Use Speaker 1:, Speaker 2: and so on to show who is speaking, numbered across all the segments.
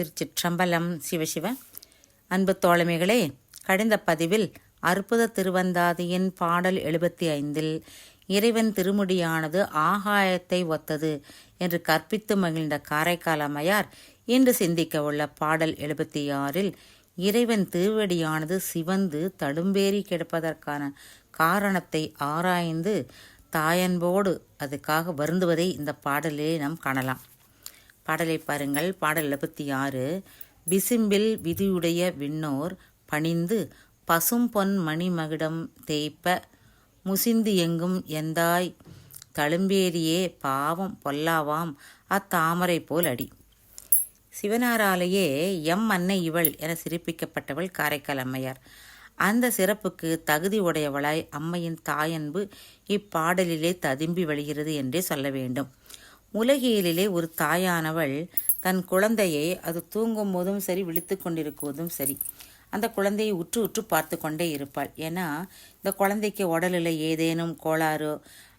Speaker 1: திருச்சிற்றம்பலம் சிவசிவ. அன்பு தோழமைகளே கடந்த பதிவில் அற்புத திருவந்தாதியின் பாடல் எழுபத்தி ஐந்தில் இறைவன் திருமுடியானது ஆகாயத்தை ஒத்தது என்று கற்பித்து மகிழ்ந்த காரைக்கால் அம்மையார் இன்று சிந்திக்க உள்ள பாடல் எழுபத்தி ஆறில் இறைவன் திருவடியானது சிவந்து தடும்பேறி கிடப்பதற்கான காரணத்தை ஆராய்ந்து தாயன்போடு அதுக்காக வருந்துவதை இந்த பாடலிலே நாம் காணலாம். பாடலை பாருங்கள். பாடல் எழுபத்தி ஆறு. விசும்பில் விதியுடைய விண்ணோர் பணிந்து பசும் பொன் மணிமகிடம் தேய்ப்ப முசிந்து எங்கும் எந்தாய்? தழும்பேரியே பாவம் பொல்லாவாம். அத்தாமரை போல் அடி. சிவனாராலேயே எம் அன்னை இவள் என சிறப்பிக்கப்பட்டவள் காரைக்கால் அம்மையார். அந்த சிறப்புக்கு தகுதி உடையவளாய் அம்மையின் தாயன்பு இப்பாடலிலே ததும்பி வழிகிறது என்றே சொல்ல வேண்டும். உலகியலிலே ஒரு தாயானவள் தன் குழந்தையை அது தூங்கும் போதும் சரி விழித்து கொண்டிருக்குவதும் சரி அந்த குழந்தையை உற்று உற்று பார்த்து கொண்டே இருப்பாள். ஏன்னா இந்த குழந்தைக்கு உடலில் ஏதேனும் கோளாறோ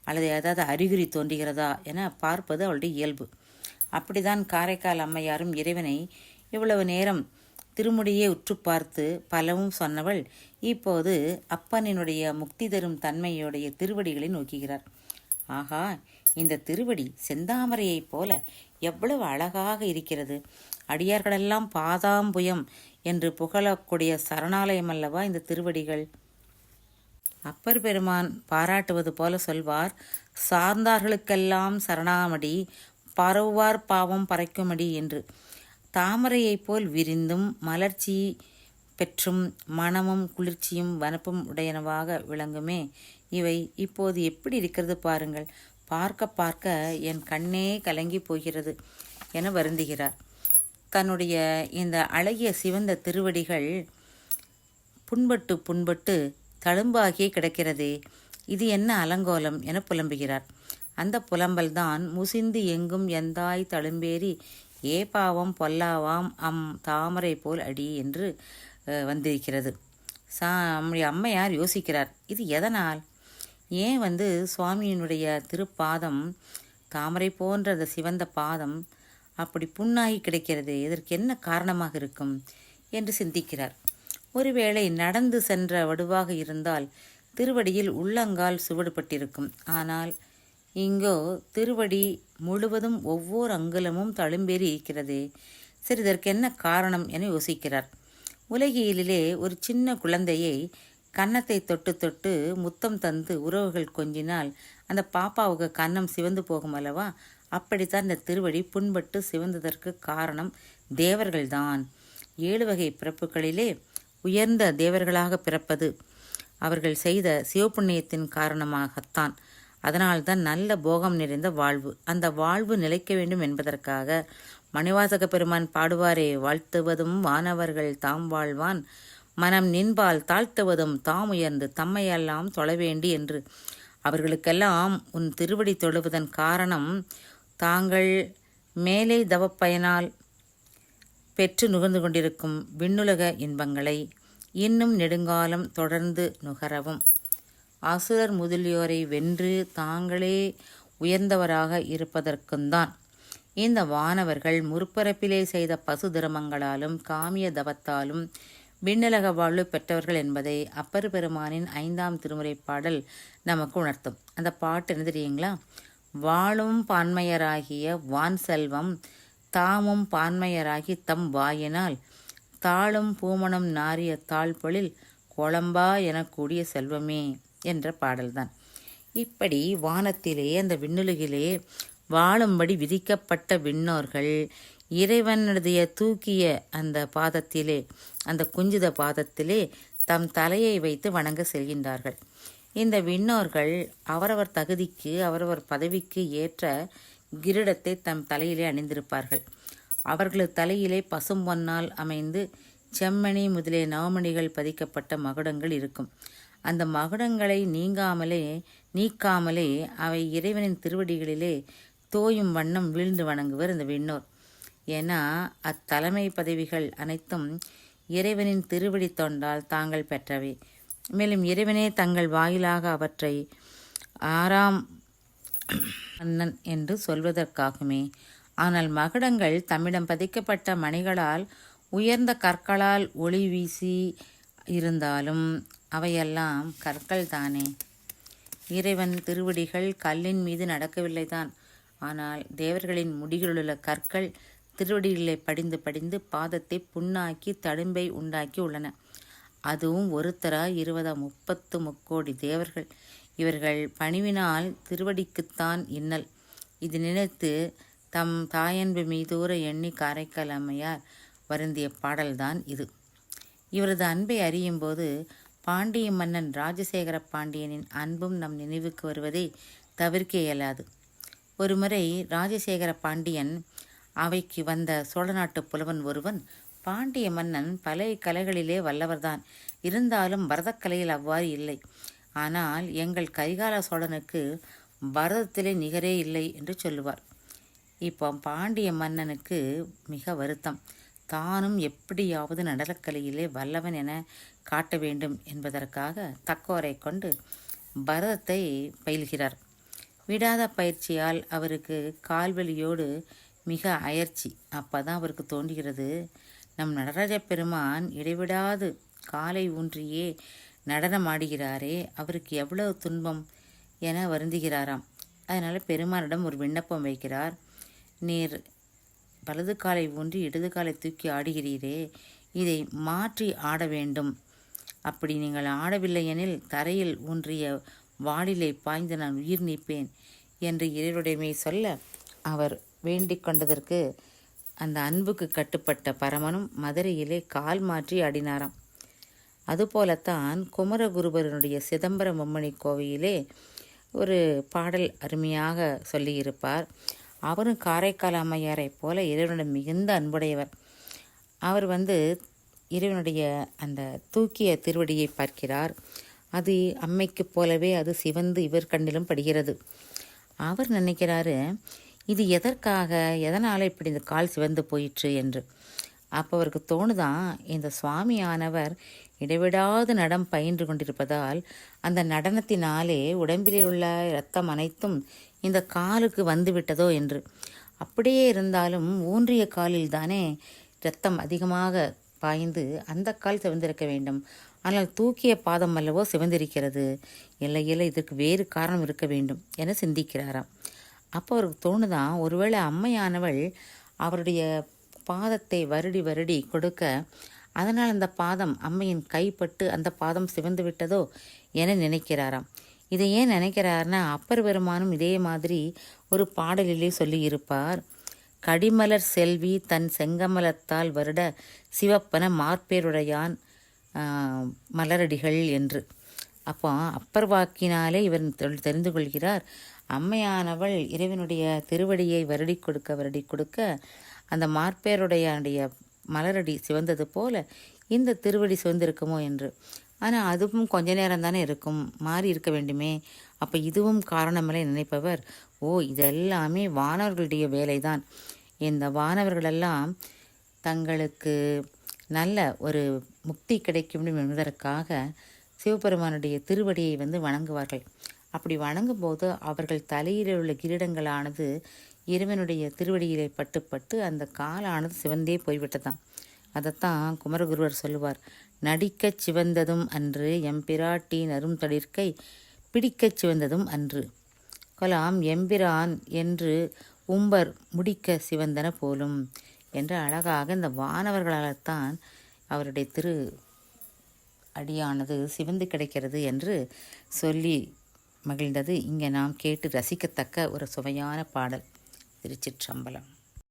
Speaker 1: அல்லது ஏதாவது அறிகுறி தோன்றுகிறதா என பார்ப்பது அவளுடைய இயல்பு. அப்படிதான் காரைக்கால் அம்மையாரும் இறைவனை இவ்வளவு நேரம் திருமுடியே உற்று பார்த்து பலவும் சொன்னவள் இப்போது அப்பனினுடைய முக்தி தரும் தன்மையுடைய திருவடிகளை நோக்குகிறார். ஆகா இந்த திருவடி செந்தாமரையைப் போல எவ்வளவு அழகாக இருக்கிறது. அடியார்களெல்லாம் பாதாம்புயம் என்று புகழக்கூடிய சரணாலயம் அல்லவா இந்த திருவடிகள்? அப்பர் பெருமான் பாராட்டுவது போல சொல்வார் சார்ந்தார்களுக்கெல்லாம் சரணாமடி பரவுவார் பாவம் பறைக்குமடி என்று. தாமரையைப் போல் விரிந்தும் மலர்ச்சி பெற்றும் மனமும் குளிர்ச்சியும் வனப்பும் உடையனவாக விளங்குமே. இவை இப்போது எப்படி இருக்கிறது பாருங்கள். பார்க்க பார்க்க என் கண்ணே கலங்கி போகிறது என வருந்துகிறார். தன்னுடைய இந்த அழகிய சிவந்த திருவடிகள் புண்பட்டு புண்பட்டு தழும்பாகியே கிடக்கிறதே இது என்ன அலங்கோலம் என புலம்புகிறார். அந்த புலம்பல்தான் முசிந்து எங்கும் எந்தாய் தழும்பேறி ஏ பாவம் பொல்லாவாம் அம் தாமரை போல் அடி என்று வந்திருக்கிறது. சா நம்முடைய அம்மையார் யோசிக்கிறார் இது எதனால்? ஏன் வந்து சுவாமியினுடைய திருப்பாதம் தாமரை போன்ற அந்த சிவந்த பாதம் அப்படி புண்ணாகி கிடைக்கிறது? இதற்கு என்ன காரணமாக இருக்கும்? என்று சிந்திக்கிறார். ஒருவேளை நடந்து சென்ற வடுவாக இருந்தால் திருவடியில் உள்ளங்கால் சுவடுபட்டிருக்கும். ஆனால் இங்கோ திருவடி முழுவதும் ஒவ்வொரு அங்குலமும் தழும்பேறி இருக்கிறது. சரி இதற்கு என்ன காரணம் என யோசிக்கிறார். உலகியலிலே ஒரு சின்ன குழந்தையை கன்னத்தை தொட்டு தொட்டு முத்தம் தந்து உறவுகள் கொஞ்சினால் அந்த பாப்பாவுக்கு கன்னம் சிவந்து போகும் அல்லவா? அப்படித்தான் இந்த திருவடி புண்பட்டு சிவந்ததற்கு காரணம் தேவர்கள்தான். ஏழு வகை பிறப்புகளிலே உயர்ந்த தேவர்களாக பிறப்பது அவர்கள் செய்த சிவப்புண்ணியத்தின் காரணமாகத்தான். அதனால்தான் நல்ல போகம் நிறைந்த வாழ்வு. அந்த வாழ்வு நிலைக்க வேண்டும் என்பதற்காக மணிவாசக பெருமான் பாடுவாரே வாழ்த்துவதும் வானவர்கள் தாம் வாழ்வான். மனம் நின்பால் தாழ்த்துவதும் தாம் உயர்ந்து தம்மையெல்லாம் தொழவேண்டி என்று. அவர்களுக்கெல்லாம் உன் திருவடி தொழுவதன் காரணம் தாங்கள் மேலே தவப்பயனால் பெற்று நுகர்ந்து கொண்டிருக்கும் விண்ணுலக இன்பங்களை இன்னும் நெடுங்காலம் தொடர்ந்து நுகரவும். அசுரர் முதலியோரை வென்று தாங்களே உயர்ந்தவராக இருப்பதற்குந்தான். இந்த வானவர்கள் முற்பரப்பிலே செய்த பசு திரமங்களாலும் காமிய தவத்தாலும் விண்ணலக வாழ்வு பெற்றவர்கள் என்பதை அப்பர் பெருமானின் ஐந்தாம் திருமுறை பாடல் நமக்கு உணர்த்தும். அந்த பாட்டு என்ன தெரியுங்களா? வாழும் பான்மையராகிய வான் செல்வம் தாமும் பான்மையராகி தம் வாயினால் தாளும் பூமணம் நாரிய தாழ்பொழில் குழம்பா எனக்கூடிய செல்வமே என்ற பாடல்தான். இப்படி வானத்திலே அந்த விண்ணுலகிலே வாழும்படி விதிக்கப்பட்ட விண்ணோர்கள் இறைவனுடைய தூக்கிய அந்த பாதத்திலே அந்த குஞ்சித பாதத்திலே தம் தலையை வைத்து வணங்க செல்கின்றார்கள். இந்த விண்ணோர்கள் அவரவர் தகுதிக்கு அவரவர் பதவிக்கு ஏற்ற கிரீடத்தை தம் தலையிலே அணிந்திருப்பார்கள். அவர்களது தலையிலே பசும் பொன்னால் அமைந்து செம்மணி முதலிய நவமணிகள் பதிக்கப்பட்ட மகுடங்கள் இருக்கும். அந்த மகுடங்களை நீங்காமலே நீக்காமலே அவை இறைவனின் திருவடிகளிலே தோயும் வண்ணம் வீழ்ந்து வணங்குவர் இந்த விண்ணோர். ஏன்னா அத்தலைமை பதவிகள் அனைத்தும் இறைவனின் திருவடி தொண்டால் தாங்கள் பெற்றவை. மேலும் இறைவனே தங்கள் வாயிலாக அவற்றை ஆறாம் அண்ணன் என்று சொல்வதற்காகுமே. ஆனால் மகுடங்கள் தம்மிடம் பதிக்கப்பட்ட மணிகளால் உயர்ந்த கற்களால் ஒளி வீசி இருந்தாலும் அவையெல்லாம் கற்கள் தானே. இறைவன் திருவடிகள் கல்லின் மீது நடக்கவில்லைதான். ஆனால் தேவர்களின் முடிகளிலுள்ள கற்கள் திருவடிகளை படிந்து படிந்து பாதத்தை புண்ணாக்கி தடும்பை உண்டாக்கி உள்ளன. அதுவும் ஒருத்தரா இருபதா முப்பத்து முக்கோடி தேவர்கள். இவர்கள் பணிவினால் திருவடிக்குத்தான் இன்னல். இது நினைத்து தம் தாயன்பு மீதூர எண்ணி காரைக்கால் அம்மையார் வருந்திய பாடல்தான் இது. இவரது அன்பை அறியும்போது பாண்டிய மன்னன் ராஜசேகர பாண்டியனின் அன்பும் நம் நினைவுக்கு வருவதை தவிர்க்க இயலாது. ஒருமுறை ராஜசேகர பாண்டியன் அவைக்கு வந்த சோழ நாட்டு புலவன் ஒருவன் பாண்டிய மன்னன் பழைய கலைகளிலே வல்லவர்தான். இருந்தாலும் பரதக்கலையில் அவ்வாறு இல்லை. ஆனால் எங்கள் கரிகால சோழனுக்கு பரதத்திலே நிகரே இல்லை என்று சொல்லுவார். இப்போ பாண்டிய மன்னனுக்கு மிக வருத்தம். தானும் எப்படியாவது நடனக்கலையிலே வல்லவன் என காட்ட வேண்டும் என்பதற்காக தக்கோரை கொண்டு பரதத்தை பயில்கிறார். விடாத பயிற்சியால் அவருக்கு கால்வலியோடு மிக அயற்சி. அப்பதான் அவருக்கு தோன்றுகிறது. நம் நடராஜ பெருமான் இடைவிடாது காலை ஊன்றியே நடனமாடுகிறாரே அவருக்கு எவ்வளவு துன்பம் என வருந்துகிறாராம். அதனால் பெருமானிடம் ஒரு விண்ணப்பம் வைக்கிறார். நீர் வலது காலை ஊன்றி இடது காலை தூக்கி ஆடுகிறீரே இதை மாற்றி ஆட வேண்டும். அப்படி நீங்கள் ஆடவில்லை எனில் தரையில் ஊன்றிய வாளிலை பாய்ந்து நான் உயிர் நீப்பேன் என்று இறைவனுடைமை சொல்ல அவர் வேண்டிக் கொண்டதற்கு அந்த அன்புக்கு கட்டுப்பட்ட பரமனும் மதுரையிலே கால் மாற்றி ஆடினாராம். அதுபோலத்தான் குமரகுருபரனுடைய சிதம்பரம் பொம்மணி கோவிலே ஒரு பாடல் அருமையாக சொல்லியிருப்பார். அவரும் காரைக்கால் அம்மையாரைப் போல இறைவனிடம் மிகுந்த அன்புடையவர். அவர் வந்து இறைவனுடைய அந்த தூக்கிய திருவடியை பார்க்கிறார். அது அம்மைக்கு போலவே அது சிவந்து இவர் கண்ணிலும் படுகிறது. அவர் நினைக்கிறாரு இது எதற்காக எதனால் இப்படி இந்த கால் சிவந்து போயிற்று என்று. அப்போ அவருக்கு தோணுதான் இந்த சுவாமியானவர் இடைவிடாது நடம் பயின்று கொண்டிருப்பதால் அந்த நடனத்தினாலே உடம்பிலே உள்ள இரத்தம் அனைத்தும் இந்த காலுக்கு வந்து விட்டதோ என்று. அப்படியே இருந்தாலும் ஊன்றிய காலில் தானே இரத்தம் அதிகமாக பாய்ந்து அந்த கால் சிவந்திருக்க வேண்டும். ஆனால் தூக்கிய பாதம் அல்லவோ சிவந்திருக்கிறது. இல்லை இல்லை இதற்கு வேறு காரணம் இருக்க வேண்டும் என சிந்திக்கிறாராம். அப்போ அவருக்கு தோணுதான் ஒருவேளை அம்மையானவள் அவருடைய பாதத்தை வருடி வருடி கொடுக்க அதனால் அந்த பாதம் அம்மையின் கைப்பட்டு அந்த பாதம் சிவந்து விட்டதோ என நினைக்கிறாராம். இதை ஏன் நினைக்கிறார்னா அப்பர் பெருமானும் இதே மாதிரி ஒரு பாடலிலே சொல்லியிருப்பார். கடிமலர் செல்வி தன் செங்கமலத்தால் வருட சிவப்பன மார்பேருடையான் மலரடிகள் என்று. அப்போ அப்பர் வாக்கினாலே இவர் தெரிந்து கொள்கிறார் அம்மையானவள் இறைவனுடைய திருவடியை வருடி கொடுக்க வருடி கொடுக்க அந்த மார்பேருடைய மலரடி சிவந்தது போல இந்த திருவடி சிவந்திருக்குமோ என்று. ஆனால் அதுவும் கொஞ்ச நேரம் தானே இருக்கும். மாறி இருக்க வேண்டுமே. அப்போ இதுவும் காரணமில்லை நினைப்பவர். ஓ இதெல்லாமே வானவர்களுடைய வேலைதான். இந்த வானவர்களெல்லாம் தங்களுக்கு நல்ல ஒரு முக்தி கிடைக்கும் என்பதற்காக சிவபெருமானுடைய திருவடியை வந்து வணங்குவார்கள். அப்படி வணங்கும்போது அவர்கள் தலையில் உள்ள கிரீடங்களானது இறைவனுடைய திருவடியிலே பட்டுப்பட்டு அந்த காலானது சிவந்தே போய்விட்டதாம். அதைத்தான் குமரகுருவர் சொல்லுவார். நடிக்கச் சிவந்ததும் அன்று எம்பிராட்டி நரும் தளிர்க்கை பிடிக்கச் சிவந்ததும் அன்று. கலாம் எம்பிரான் என்று உம்பர் முடிக்க சிவந்தன போலும் என்று அழகாக இந்த வானவர்களால்தான் அவருடைய திரு அடியானது சிவந்து கிடைக்கிறது என்று சொல்லி மகிழ்ந்தது. இங்கே நாம் கேட்டு ரசிக்கத்தக்க ஒரு சுவையான பாடல். திருச்சிற்றம்பலம்.